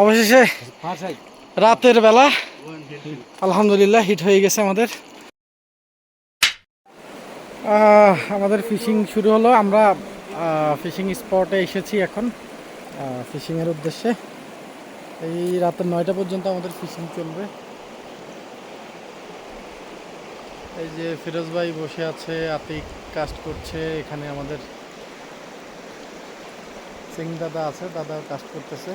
অবশেষে রাতের বেলা আলহামদুলিল্লাহ হিট হয়ে গেছে আমাদের। আমাদের ফিশিং শুরু হলো। আমরা ফিশিং স্পটে এসেছি এখন। ফিশিংয়ের উদ্দেশ্যে। এই রাতের নয়টা পর্যন্ত আমাদের ফিশিং চলবে। এই যে ফিরোজ ভাই বসে আছে আতিক কাস্ট করছে এখানে আমাদের সিং দাদা আছে দাদা কাস্ট করতেছে।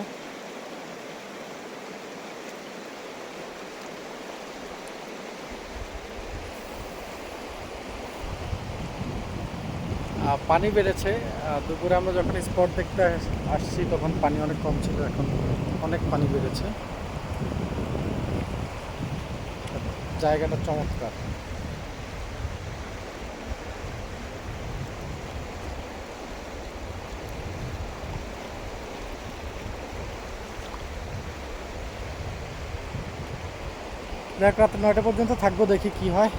পানি বেড়েছে। দুপুরে আমরা যখন স্পট দেখতে আসছি, তখন পানি অনেক কম ছিল, এখন অনেক পানি বেড়েছে। জায়গাটা চমৎকার। রাত নয়টা পর্যন্ত থাকব, দেখি কি হয়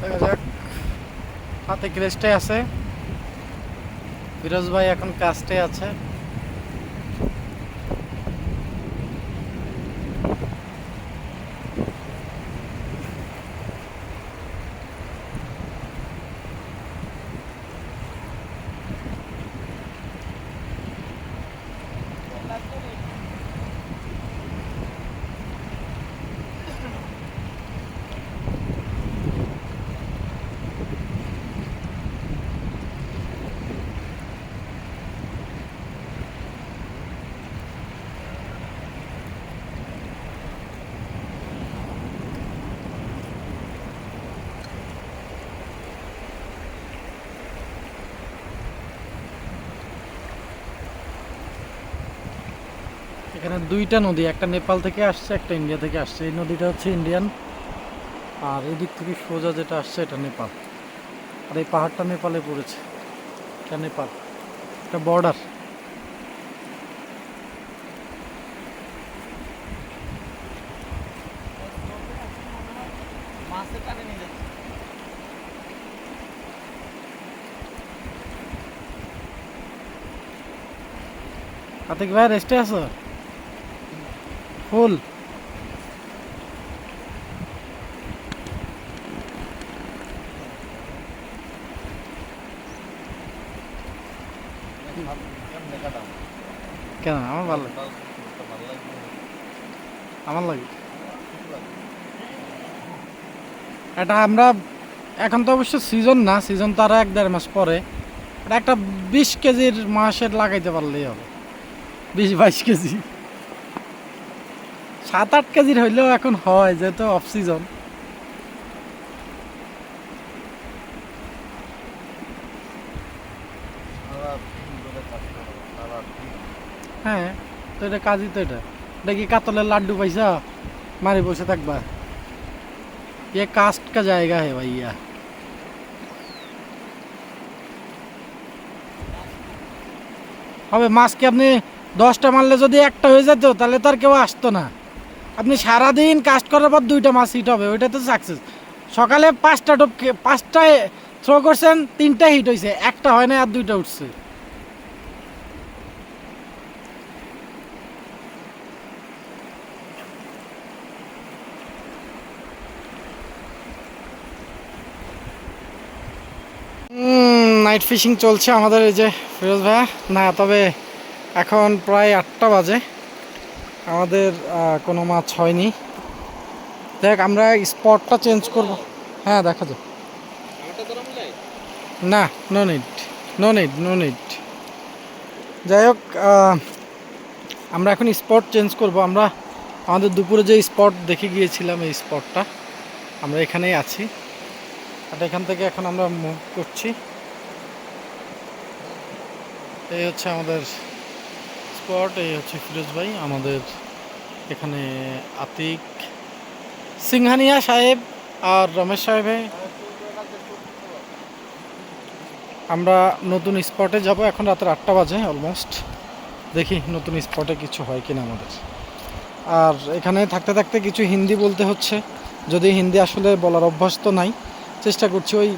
দেখা যাক হাতে ক্রেস্টে আছে। ফিরোজ ভাই এখন কাস্টে আছে। এখানে দুইটা নদী, একটা নেপাল থেকে আসছে, একটা ইন্ডিয়া থেকে আসছে। এই নদীটা হচ্ছে ইন্ডিয়ান। আর এদিক থেকে সোজা যেটা আসছে, এটা নেপাল। আর এই পাহাড়টা নেপালে পড়েছে। এটা নেপাল। এটা বর্ডার। আতিক ভাই রেস্টে আছো? ফুল। কেন? আমার ভালো লাগে। আমার লাগে। এটা আমরা এখন তো অবশ্য সিজন না সিজন তো আরও এক দেড় মাস পরে। এটা একটা বিশ কেজির মাসের লাগাইতে পারলেই হবে। বিশ বাইশ কেজি। সাত আট কেজির হইলেও এখন হয় যেহেতু অফ সিজন হ্যাঁ তো এটা কাজই তো এটা এটা কি কাতলের লাড্ডু পাইছা মারি বসে থাকবা ये कास्ट का जाएगा है भैया হবে মাছ কি আপনি দশটা মারলে যদি একটা হয়ে যেত তাহলে তো আর কেউ আসতো না আপনি সারাদিন কাস্ট করার পর দুইটা মাছ হিট হবে, ওইটা তো সাকসেস সকালে পাঁচটা টোপ পাঁচটায় থ্রো করছেন, তিনটা হিট হয়েছে একটা হয় না আর দুইটা উঠছে। নাইট ফিশিং চলছে আমাদের এই যে, ফিরোজ ভাইয়া। না, তবে এখন প্রায় আটটা বাজে। আমাদের কোনো মাছ হয়নি। দেখ, আমরা স্পটটা চেঞ্জ করব। হ্যাঁ দেখা যাক। না no need no need no need যাই হোক আমরা এখন স্পট চেঞ্জ করব। আমরা আমাদের দুপুরে যে স্পট দেখে গিয়েছিলাম, এই স্পটটা আমরা এখানেই আছি। আর এখান থেকে এখন আমরা মুভ করছি। এই হচ্ছে আমাদের স্পট এই হচ্ছে ফিরোজ ভাই, আমাদের এখানে আতিক সিংহানিয়া সাহেব আর রমেশ সাহেবে। আমরা নতুন স্পটে যাব, এখন রাতের আটটা বাজে অলমোস্ট। দেখি নতুন স্পটে কিছু হয় কিনা আমাদের। আর এখানে থাকতে থাকতে কিছু হিন্দি বলতে হচ্ছে। যদি হিন্দি আসলে বলার অভ্যাস তো নাই, চেষ্টা করছি ওই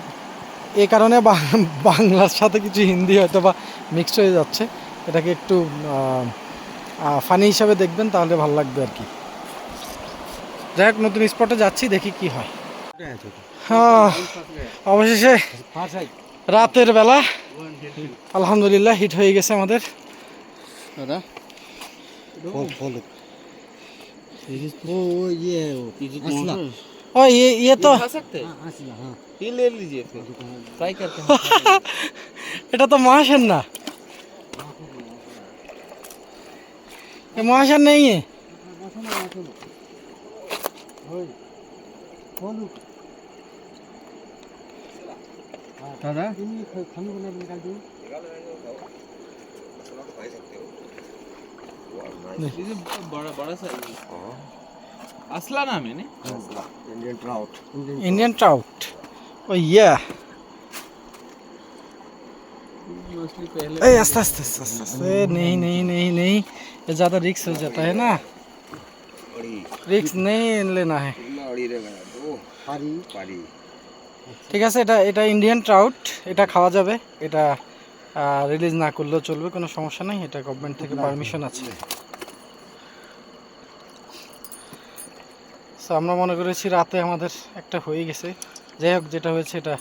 এ কারণে বাংলার সাথে কিছু হিন্দি হয়তো বা মিক্সড হয়ে যাচ্ছে। এটাকে একটু ফানি হিসাবে দেখবেন তাহলে ভালো লাগবে আর কি। যাই হোক নতুন স্পটে যাচ্ছি দেখি কি হয়। হ্যাঁ, অবশেষে রাতের বেলা আলহামদুলিল্লাহ হিট হয়ে গেছে আমাদের। ও ইয়ে, ইয়ে এটা তো মাসের না ये माशा नहीं है। असला नाम है इंडियन ट्राउट इंडियन ट्राउट भैया नहीं नहीं नहीं नहीं। ज़्यादा रिक्स हो जाता है ना रिक्स नहीं लेना है पारी पारी ঠিক আছে এটা এটা ইন্ডিয়ান ট্রাউট এটা খাওয়া যাবে এটা রিলিজ না করলেও চলবে কোনো সমস্যা নেই এটা গভর্নমেন্ট থেকে পারমিশন আছে সো আমরা মনে করেছি রাতে আমাদের একটা হয়ে গেছে যাই হোক যেটা হয়েছে এটা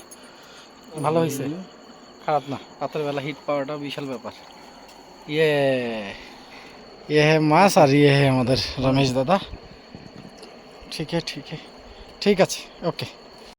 ভালো হয়েছে খারাপ না রাতের বেলা হিট পাওয়াটা বিশাল ব্যাপার ইয়ে ইয়ে হ্যাঁ মাছ আর ইয়ে হ্যাঁ আমাদের রমেশ দাদা ঠিক আছে ঠিক আছে ঠিক আছে ওকে